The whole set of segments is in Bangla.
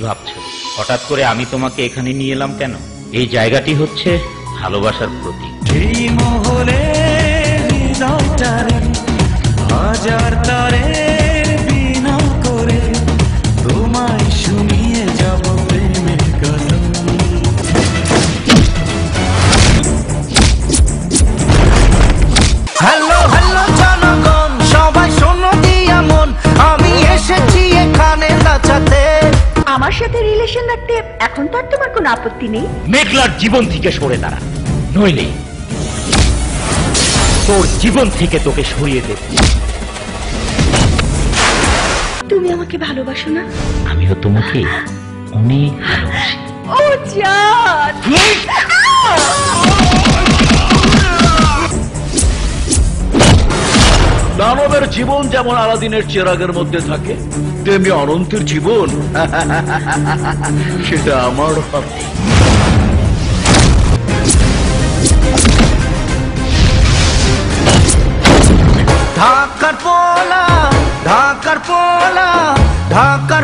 ভাবছ? হঠাৎ করে আমি তোমাকে এখানে নিয়ে এলাম কেন? এই জায়গাটি হচ্ছে ভালোবাসার প্রতীক। হাজার সাথে রিলেশন রাখতে এখন তো আর তোমার কোনো আপত্তি নেই? মেঘলার জীবন থেকে সরে দাঁড়া। নইলে তোর জীবন থেকে তোকে সরিয়ে দেব। তুমি আমাকে ভালোবাসো না? আমিও তোমাকে অনেক ভালোবাসি। ও জান দানবের জীবন যেমন আলাদিনের চেরাগের মধ্যে থাকে, তেমনি অনন্তের জীবন। সেটা আমার হবে। ঢাকার পোলা ঢাকার পোলা, ঢাকার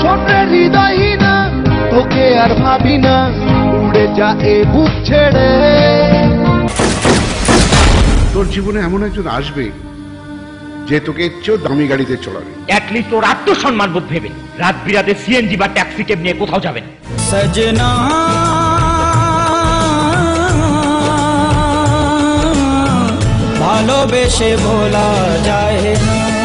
স্বপ্নের হৃদয়হীনা তোকে আর ভাবি না উড়ে যা এ বুক ছেড়ে। তোর জীবনে এমন একজন আসবে যে তোকে চেয়েও দামি গাড়িতে চড়াবে। অ্যাটলিস্ট ওর আত্মসম্মান বোধ ভেবে। রাত বিরাতে সিএনজি বা ট্যাক্সি ক্যাব নিয়ে কোথাও যাবেন সজনা बेशे भोला जाए ना।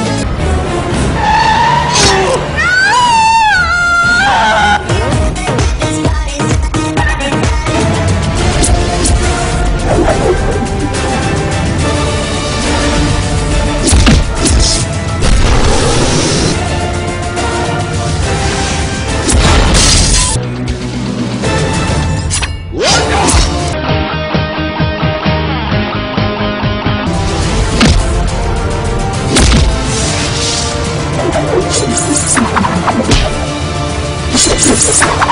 Thank you.